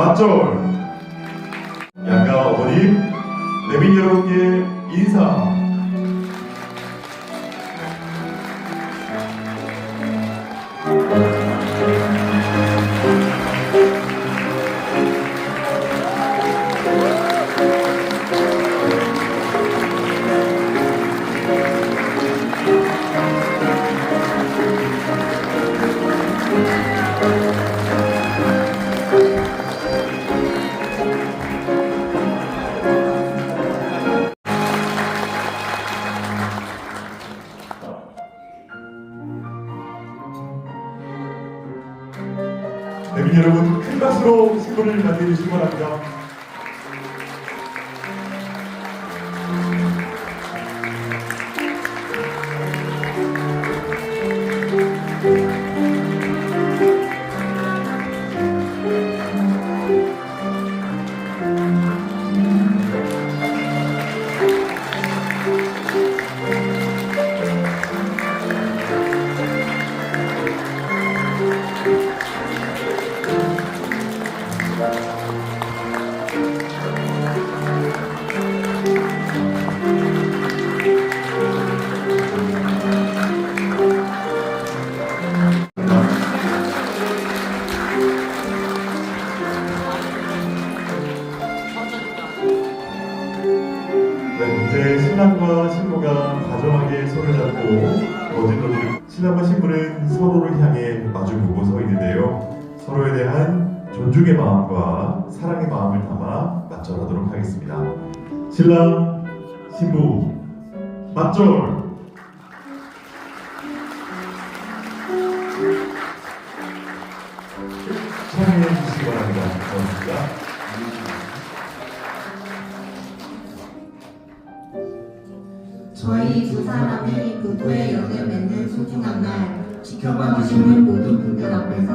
맞절 양가 어머님 레민 여러분께 인사 여러분 큰 박수로 신부를 맞이해주시기 바랍니다 신랑과 신부가 다정하게 손을 잡고 거짓말을 신랑과 신부는 서로를 향해 마주보고 서 있는데요. 서로에 대한 존중의 마음과 사랑의 마음을 담아 맞절하도록 하겠습니다. 신랑, 신부, 맞절! 사랑해 주시기 바랍니다. 고맙습니다. 저희 두 사람이 부부의 연을 맺는 소중한 날 지켜봐 주시는 모든 분들 앞에서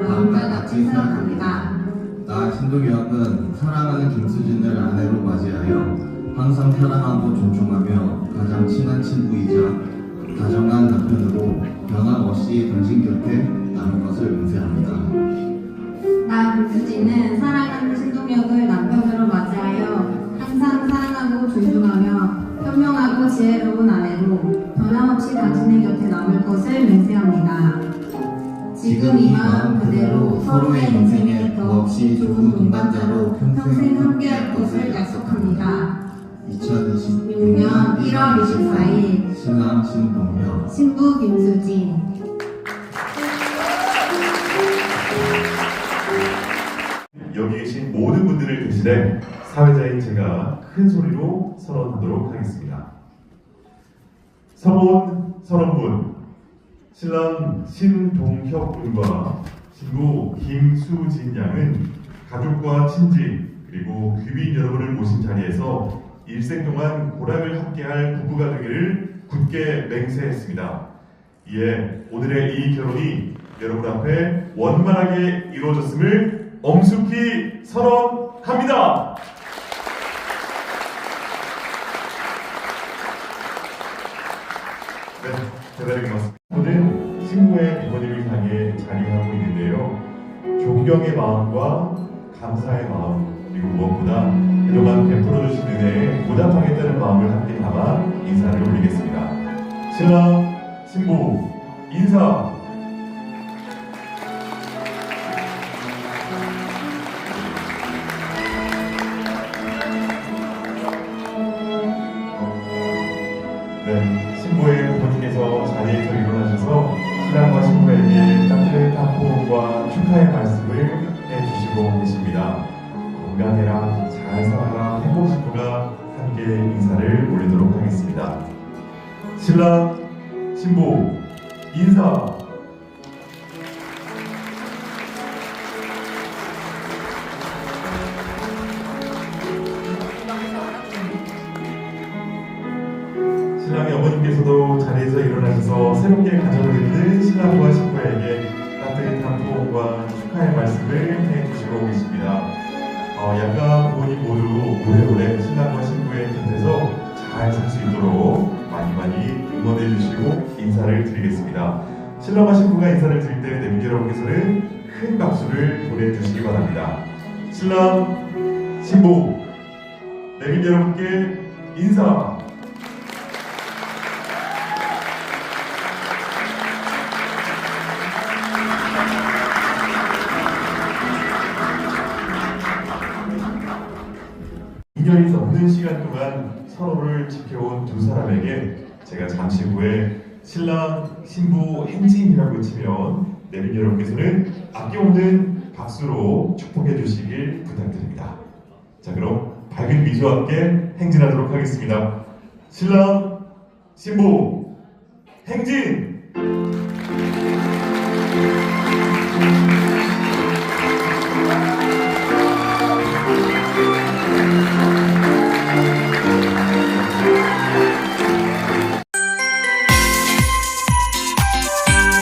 다음과 같이 생각합니다. 나 신동엽은 사랑하는 김수진을 아내로 맞이하여 항상 사랑하고 존중하며 가장 친한 친구이자 다정한 남편으로 변함없이 당신 곁에 남을 것을 맹세합니다. 나 김수진은 사랑하는 신동혁을 남편으로 맞이하여 항상 사랑하고 존중하며 현명하고 지혜로운 아내로 변함없이 당신의 곁에 남을 것을 맹세합니다. 지금 이 마음 그대로 서로의 인생에 더없이 좋은 동반자로 평생 함께할 것을 약속합니다. 2026년 1월 24일 신랑 신동엽 신부 김수진 여기 계신 모든 분들을 대신해 사회자인 제가 큰 소리로 선언하도록 하겠습니다. 서본 선언분 신랑 신동혁 군과 신부 김수진 양은 가족과 친지 그리고 귀빈 여러분을 모신 자리에서 일생 동안 고락을 함께할 부부가 되기를 굳게 맹세했습니다. 이에 오늘의 이 결혼이 여러분 앞에 원만하게 이루어졌음을 엄숙히 선언합니다. 대단히 고맙습니다. 오늘 신부의 부모님을 향해 자리하고 있는데요. 존경의 마음과 감사의 마음 그리고 무엇보다 그동안 베풀어 주신 은혜에 보답하겠다는 마음을 함께 담아 인사를 올리겠습니다. 신랑, 신부, 인사. 포옹과 축하의 말씀을 해주시고 계십니다. 건강해라, 잘 살아라, 행복신부가 함께 인사를 올리도록 하겠습니다. 신랑, 신부, 인사. 신랑의 어머님께서도 자리에서 일어나셔서 새롭게 가정을 이루는 신랑과 신부에게 따뜻한 포옹과 축하의 말씀을 해주시고 계십니다. 어, 양가 부모님 모두 오래오래 신랑과 신부의 곁에서 잘 살 수 있도록 많이 많이 응원해 주시고 인사를 드리겠습니다. 신랑과 신부가 인사를 드릴 때 내민 여러분께서는 큰 박수를 보내주시기 바랍니다. 신랑, 신부, 내빈 여러분께 인사 지켜온 두 사람에게 제가 잠시 후에 신랑 신부 행진이라고 치면 내빈 여러분께서는 아낌없는 박수로 축복해 주시길 부탁드립니다. 자 그럼 밝은 미소와 함께 행진하도록 하겠습니다. 신랑 신부 행진